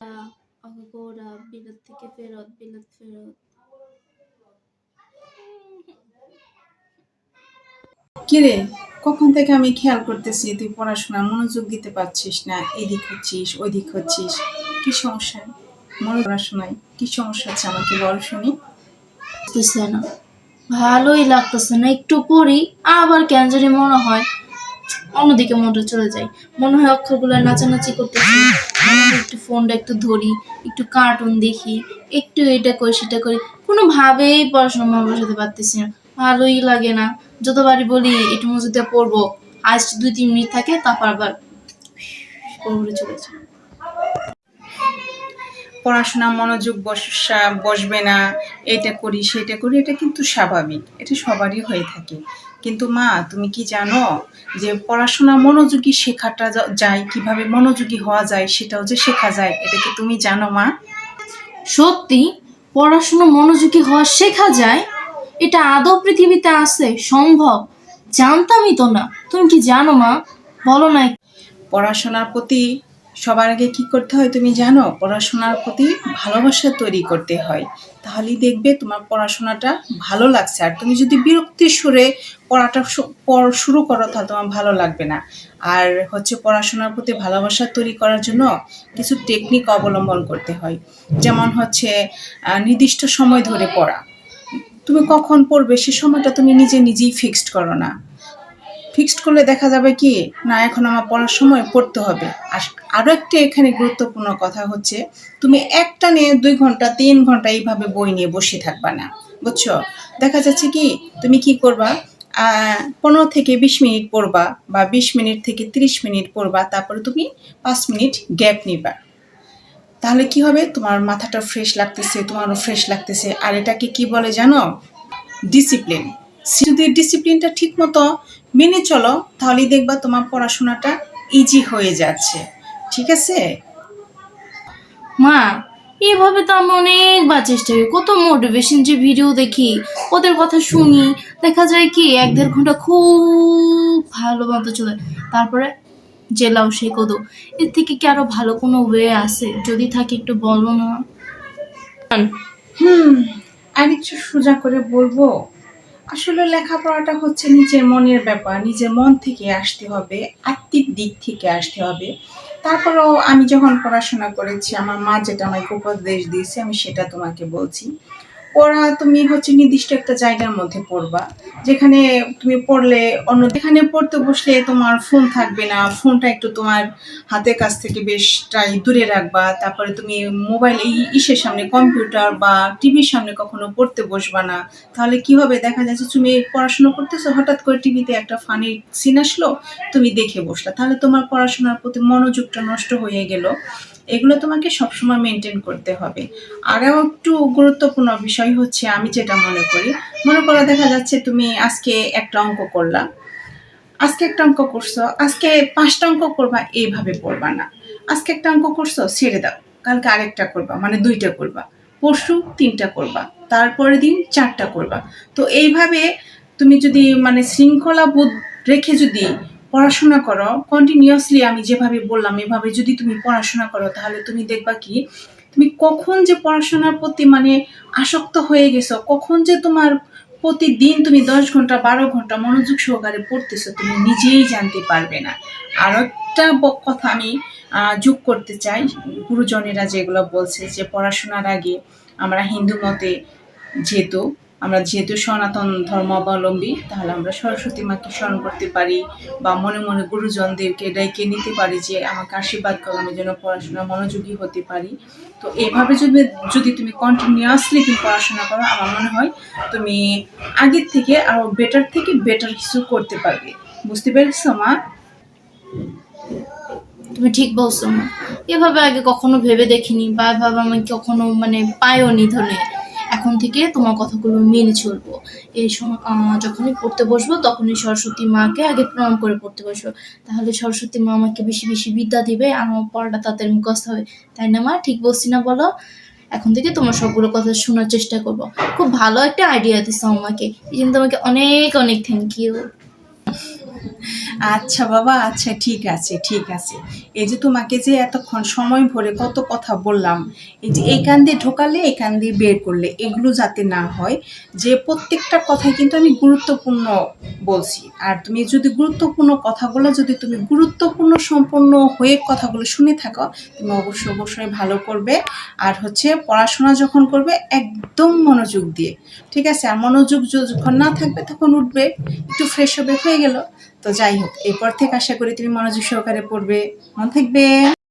অগোরা বিলেত থেকে ফেরত বিলেত ফেরত। কিরে কখন থেকে আমি খেয়াল করতেছি তুই পড়াশোনা মনোযোগ দিতে পারছিস না এদিক হচ্ছিস ওইদিক হচ্ছিস। কি সমস্যা? মনে পড়াশোনায় কি সমস্যা আছে আমাকে বল শুনি। না। ভালোই লাগতেছে না একটু পড়ি আবার কেন জানি মনে হয় অন্যদিকে মনটা চলে যায়। মনে হয় অক্ষরগুলো নাচানাচি করতেছি। একটু ফোনটা একটু ধরি, একটু কার্টুন দেখি, একটু এটা করি, সেটা করি। কোনোভাবেই পড়াশোনা মন বসাতে পারতেছি না। ভালোই লাগে না। যতবারই বলি, একটু মজুতে পড়ব। আজ দুই, তিন মিনিট থাকে, তারপর আবার চলে যায়। পড়াশোনা মনোযোগ বসা বসবে না এটা করি সেটা করি এটা কিন্তু স্বাভাবিক এটা সবারই হয়ে থাকে। কিন্তু মা তুমি কি জানো যে পড়াশোনা মনোযোগী শেখাটা যায় কীভাবে মনোযোগী হওয়া যায় সেটাও যে শেখা যায় এটা কি তুমি জানো মা? সত্যি পড়াশোনা মনোযোগী হওয়া শেখা যায়? এটা আদৌ পৃথিবীতে আছে? সম্ভব? জানতামই তো না। তুমি কি জানো মা? বলো না পড়াশোনার প্রতি সবার আগে কি করতে হয় তুমি জানো? পড়াশোনার প্রতি ভালোবাসা তৈরি করতে হয়। তাহলেই দেখবে তোমার পড়াশোনাটা ভালো লাগছে। আর তুমি যদি বিরক্তির সুরে পড়াটা শুরু করো তাহলে তোমার ভালো লাগবে না। আর হচ্ছে পড়াশোনার প্রতি ভালোবাসা তৈরি করার জন্য কিছু টেকনিক অবলম্বন করতে হয়। যেমন হচ্ছে নির্দিষ্ট সময় ধরে পড়া। তুমি কখন পড়বে সে সময়টা তুমি নিজে নিজেই ফিক্সড করো না। ফিক্সড করলে দেখা যাবে কি, না, এখন আমার পড়ার সময় পড়তে হবে। আর আরও একটা এখানে গুরুত্বপূর্ণ কথা হচ্ছে, তুমি একটা নিয়ে দুই ঘণ্টা, তিন ঘণ্টা এইভাবে বই নিয়ে বসে থাকবা না, বুঝছ? দেখা যাচ্ছে কি, তুমি কি করবা? পনেরো থেকে বিশ মিনিট পড়বা বা বিশ মিনিট থেকে তিরিশ মিনিট পড়বা, তারপরে তুমি পাঁচ মিনিট গ্যাপ নিবা। তাহলে কি হবে? তোমার মাথাটা ফ্রেশ লাগতেছে, তোমারও ফ্রেশ লাগতেছে। আর এটাকে কি বলে জানো? ডিসিপ্লিন যদি ডিসিপ্লিনটা ঠিক মতো মেনে চলো তাহলেই দেখবা তোমার পড়াশোনাটা ইজি হয়ে যাচ্ছে। ঠিক আছে? মা এভাবে তো আমি অনেকবার চেষ্টা করি। কত মোটিভেশন যে ভিডিও দেখি ওদের কথা শুনি দেখা যায় কি এক দেড় ঘণ্টা খুব ভালো মতো চলে। তারপরে জেলাও সে কদো। এর থেকে কি আরও ভালো কোনো ওয়ে আছে? যদি থাকে একটু বলো না। হুম আর একটু সোজা করে বলব আসলে লেখাপড়াটা হচ্ছে নিজের মনের ব্যাপার, নিজের মন থেকে আসতে হবে, আত্মিক দিক থেকে আসতে হবে। তারপরেও আমি যখন পড়াশোনা করেছি, আমার মা যেটা আমাকে উপদেশ দিয়েছে, আমি সেটা তোমাকে বলছি। পড়া তুমি হচ্ছে নির্দিষ্ট একটা জায়গার মধ্যে পড়বা, যেখানে তুমি পড়লে অন্য, যেখানে পড়তে বসলে তোমার ফোন থাকবে না ফোনটা একটু তোমার হাতের কাছ থেকে বেশটাই দূরে রাখবা, তারপরে তুমি মোবাইল এই ইসের সামনে কম্পিউটার বা টিভির সামনে কখনো পড়তে বসবা না, তাহলে কি হবে দেখা যাচ্ছে তুমি পড়াশোনা করতেছো, হঠাৎ করে টিভিতে একটা ফানি সিন আসলো, তুমি দেখে বসলা, তাহলে তোমার পড়াশোনার প্রতি মনোযোগটা নষ্ট হয়ে গেল। এগুলো তোমাকে সবসময় মেনটেন করতে হবে। আরও একটু গুরুত্বপূর্ণ বিষয় হচ্ছে, আমি যেটা মনে করি, মনে করো দেখা যাচ্ছে তুমি আজকে একটা অঙ্ক করলা। আজকে একটা অঙ্ক করছ, আজকে পাঁচটা অঙ্ক করবা, এইভাবে পড়বা না। আজকে একটা অঙ্ক করছ, ছেড়ে দাও। কালকে আরেকটা করবা মানে দুইটা করবা। পরশু তিনটা করবা, তারপরের দিন চারটা করবা। তো এইভাবে তুমি যদি মানে শৃঙ্খলা বোধ রেখে যদি পড়াশোনা করো কন্টিনিউয়াসলি আমি যেভাবে বললাম, এভাবে যদি তুমি পড়াশোনা করো, তাহলে তুমি দেখবা কি, তুমি কখন যে পড়াশোনার প্রতি মানে আসক্ত হয়ে গেছো, কখন যে তোমার প্রতিদিন তুমি দশ ঘণ্টা, বারো ঘণ্টা মনোযোগ সহকারে পড়তেছো, তুমি নিজেই জানতে পারবে না। আর একটা কথা আমি যোগ করতে চাই, গুরুজনেরা যেগুলো বলছে যে পড়াশোনার আগে আমরা হিন্দু মতে যেহেতু আমরা যেহেতু সনাতন ধর্মাবলম্বী, তাহলে আমরা সরস্বতী মাকে স্মরণ করতে পারি বা মনে মনে গুরুজনদেরকে ডেকে নিতে পারি যে আমাকে আশীর্বাদ করো, আমি যেন পড়াশোনা মনোযোগী হতে পারি। তো এভাবে যদি যদি তুমি কন্টিনিউয়াসলি তুমি পড়াশোনা করো, আমার মনে হয় তুমি আগের থেকে আরও বেটার থেকে বেটার কিছু করতে পারবে। বুঝতে পেরেছ, মা? তুমি ঠিক বলছো, মা। এভাবে আগে কখনো ভেবে দেখিনি বা এভাবে আমি কখনো মানে পায়ও নি ধরে। এখন থেকে তোমার কথাগুলো মেনে চলবো। এই সময় যখনই পড়তে বসবো, তখনই সরস্বতী মাকে আগে প্রণাম করে পড়তে বসবো। তাহলে সরস্বতী মা আমাকে বেশি বেশি বিদ্যা দিবে, আর আমার পড়াটা তাদের মুখস্থ হবে। তাই না মা? ঠিক বলছি না বলো? এখন থেকে তোমার সবগুলো কথা শোনার চেষ্টা করব। খুব ভালো একটা আইডিয়া দিছো আমাকে। এই জন্য তোমাকে অনেক অনেক থ্যাংক ইউ আচ্ছা বাবা আচ্ছা ঠিক আছে ঠিক আছে। এই যে তোমাকে যে এতক্ষণ সময় ভরে কত কথা বললাম, এই যে এই কান দিয়ে ঢোকালে এই কান দিয়ে বের করলে, এগুলো যাতে না হয়, যে প্রত্যেকটা কথাই কিন্তু আমি গুরুত্বপূর্ণ বলছি। আর তুমি যদি গুরুত্বপূর্ণ কথাগুলো যদি তুমি গুরুত্বপূর্ণ সম্পূর্ণ হয়ে কথাগুলো শুনে থাকো, তুমি অবশ্যই অবশ্যই ভালো করবে। আর হচ্ছে পড়াশোনা যখন করবে, একদম মনোযোগ দিয়ে, ঠিক আছে? আর মনোযোগ যখন না থাকবে, তখন উঠবে, একটু ফ্রেশ হবে হয়ে গেল। তো যাই হোক এরপর থেকে আশা করি তুমি মনোযোগ সহকারে পড়বে। মন থাকবে